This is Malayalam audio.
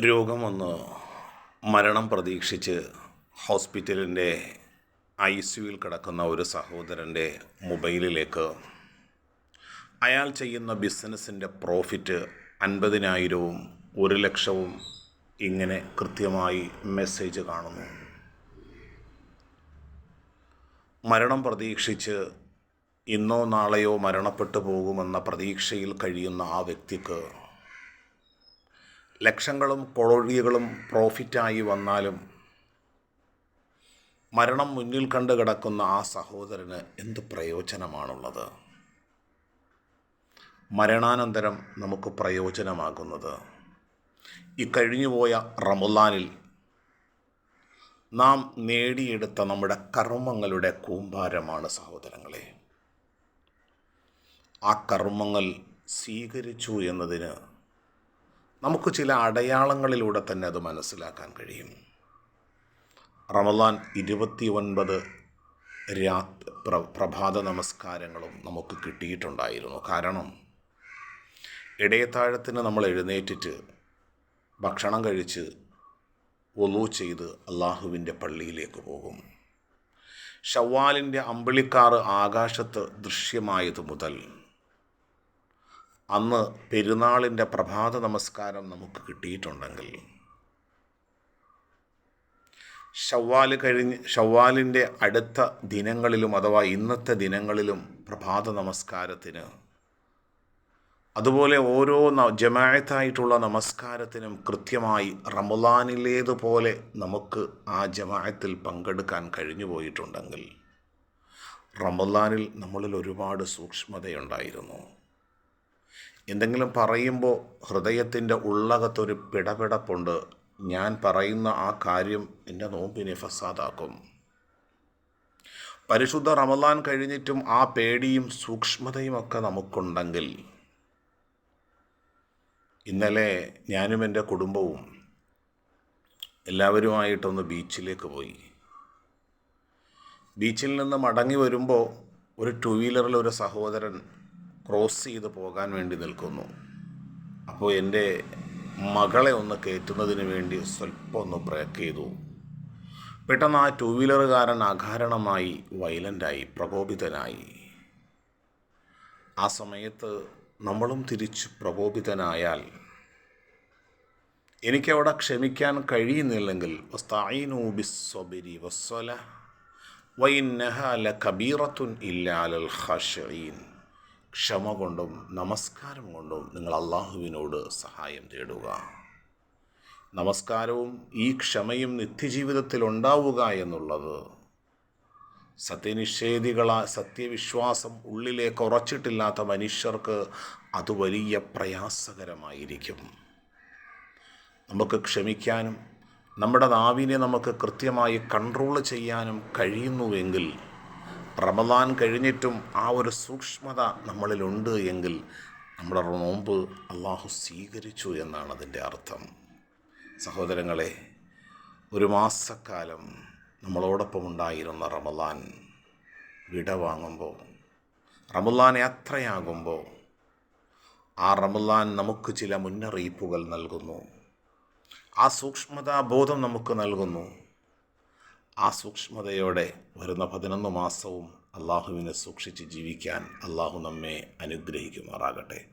രോഗം വന്ന്. മരണം പ്രതീക്ഷിച്ച് ഹോസ്പിറ്റലിന്റെ ഐ സിയുയിൽ കിടക്കുന്ന ഒരു സഹോദരന്റെ മൊബൈലിലേക്ക് അയാൾ ചെയ്യുന്ന ബിസിനസ്സിന്റെ പ്രോഫിറ്റ് അൻപതിനായിരവും ഒരു ലക്ഷവും ഇങ്ങനെ കൃത്യമായി മെസ്സേജ് കാണുന്നു. മരണം പ്രതീക്ഷിച്ച് ഇന്നോ നാളെയോ മരണപ്പെട്ടു പോകുമെന്ന പ്രതീക്ഷയിൽ കഴിയുന്ന ആ വ്യക്തിക്ക് ലക്ഷങ്ങളും കോടികളും പ്രോഫിറ്റായി വന്നാലും മരണം മുന്നിൽ കണ്ട് കിടക്കുന്ന ആ സഹോദരന് എന്ത് പ്രയോജനമാണുള്ളത്? മരണാനന്തരം നമുക്ക് പ്രയോജനമാകുന്നത്. ഈ കഴിഞ്ഞുപോയ റമുലാനിൽ നാം നേടിയെടുത്ത നമ്മുടെ കർമ്മങ്ങളുടെ കൂമ്പാരമാണ് സഹോദരങ്ങളെ. ആ കർമ്മങ്ങൾ സ്വീകരിച്ചു എന്നതിന് നമുക്ക് ചില അടയാളങ്ങളിലൂടെ തന്നെ അത് മനസ്സിലാക്കാൻ കഴിയും. റമദാൻ ഇരുപത്തി ഒൻപത് രാ പ്ര പ്രഭാത നമസ്കാരങ്ങളും നമുക്ക് കിട്ടിയിട്ടുണ്ടായിരുന്നു. കാരണം ഇടയത്താഴത്തിന് നമ്മൾ എഴുന്നേറ്റിട്ട് ഭക്ഷണം കഴിച്ച് ഒലു ചെയ്ത് അള്ളാഹുവിന്റെ പള്ളിയിലേക്ക് പോകും. ഷവ്വാലിന്റെ അമ്പിളിക്കാറ് ആകാശത്ത് ദൃശ്യമായത് മുതൽ അന്ന് പെരുന്നാളിന്റെ പ്രഭാത നമസ്കാരം നമുക്ക് കിട്ടിയിട്ടുണ്ടെങ്കിൽ ഷവ്വാൽ കഴിഞ്ഞ് ഷവ്വാലിന്റെ അടുത്ത ദിനങ്ങളിലും അഥവാ ഇന്നത്തെ ദിനങ്ങളിലും പ്രഭാത നമസ്കാരത്തിന് അതുപോലെ ഓരോ ജമായത്തായിട്ടുള്ള നമസ്കാരത്തിനും കൃത്യമായി റമലാനിലേതുപോലെ നമുക്ക് ആ ജമായത്തിൽ പങ്കെടുക്കാൻ കഴിഞ്ഞു പോയിട്ടുണ്ടെങ്കിൽ റമലാനിൽ നമ്മളിൽ ഒരുപാട് സൂക്ഷ്മതയുണ്ടായിരുന്നു. എന്തെങ്കിലും പറയുമ്പോൾ ഹൃദയത്തിന്റെ ഉള്ളകത്തൊരു പിടപിടപ്പുണ്ട്. ഞാൻ പറയുന്ന ആ കാര്യം എന്റെ നോമ്പിനെ ഫസാദാക്കും. പരിശുദ്ധ റമദാൻ കഴിഞ്ഞിട്ടും ആ പേടിയും സൂക്ഷ്മതയും ഒക്കെ നമുക്കുണ്ടെങ്കിൽ ഇന്നലെ ഞാനും എന്റെ കുടുംബവും എല്ലാവരുമായിട്ടൊന്ന് ബീച്ചിലേക്ക് പോയി. ബീച്ചിൽ നിന്ന് മടങ്ങി വരുമ്പോൾ ഒരു ടു വീലറിൽ ഒരു സഹോദരൻ ക്രോസ് ചെയ്ത് പോകാൻ വേണ്ടി നിൽക്കുന്നു. അപ്പോൾ എന്റെ മകളെ ഒന്ന് കയറ്റുന്നതിന് വേണ്ടി സ്വല്പം ഒന്ന് ബ്രേക്ക് ചെയ്തു. പെട്ടെന്ന് ആ ടൂ വീലറുകാരൻ അകാരണമായി വയലന്റായി പ്രകോപിതനായി. ആ സമയത്ത് നമ്മളും തിരിച്ച് പ്രകോപിതനായാൽ എനിക്കവിടെ ക്ഷമിക്കാൻ കഴിയുന്നില്ലെങ്കിൽ വസ്തായിനൂബിസ്വബിരി വസ്സല വൈനഹ ല കബീറത്തുൻ ഇല്ലാലൽ ഖഷീൻ ക്ഷമ കൊണ്ടും നമസ്കാരം കൊണ്ടും നിങ്ങൾ അള്ളാഹുവിനോട് സഹായം തേടുക. നമസ്കാരവും ഈ ക്ഷമയും നിത്യജീവിതത്തിൽ ഉണ്ടാവുക എന്നുള്ളത് സത്യനിഷേധികളാ സത്യവിശ്വാസം ഉള്ളിലേക്ക് ഉറച്ചിട്ടില്ലാത്ത മനുഷ്യർക്ക് അത് വലിയ പ്രയാസകരമായിരിക്കും. നമുക്ക് ക്ഷമിക്കാനും നമ്മുടെ നാവിനെ നമുക്ക് കൃത്യമായി കൺട്രോൾ ചെയ്യാനും കഴിയുന്നുവെങ്കിൽ റമദാൻ കഴിഞ്ഞിട്ടും ആ ഒരു സൂക്ഷ്മത നമ്മളിലുണ്ട് എങ്കിൽ നമ്മുടെ നോമ്പ് അള്ളാഹു സ്വീകരിച്ചു എന്നാണ് അതിന്റെ അർത്ഥം. സഹോദരങ്ങളെ ഒരു മാസക്കാലം നമ്മളോടൊപ്പം ഉണ്ടായിരുന്ന റമദാൻ വിട വാങ്ങുമ്പോൾ റമദാൻ യാത്രയാകുമ്പോൾ ആ റമദാൻ നമുക്ക് ചില മുന്നറിയിപ്പുകൾ നൽകുന്നു. ആ സൂക്ഷ്മതാ ബോധം നമുക്ക് നൽകുന്നു. ആ സൂക്ഷ്മതയോടെ വരുന്ന പതിനൊന്ന് മാസവും അള്ളാഹുവിനെ സൂക്ഷിച്ച് ജീവിക്കാൻ അള്ളാഹു നമ്മെ അനുഗ്രഹിക്കുമാറാകട്ടെ.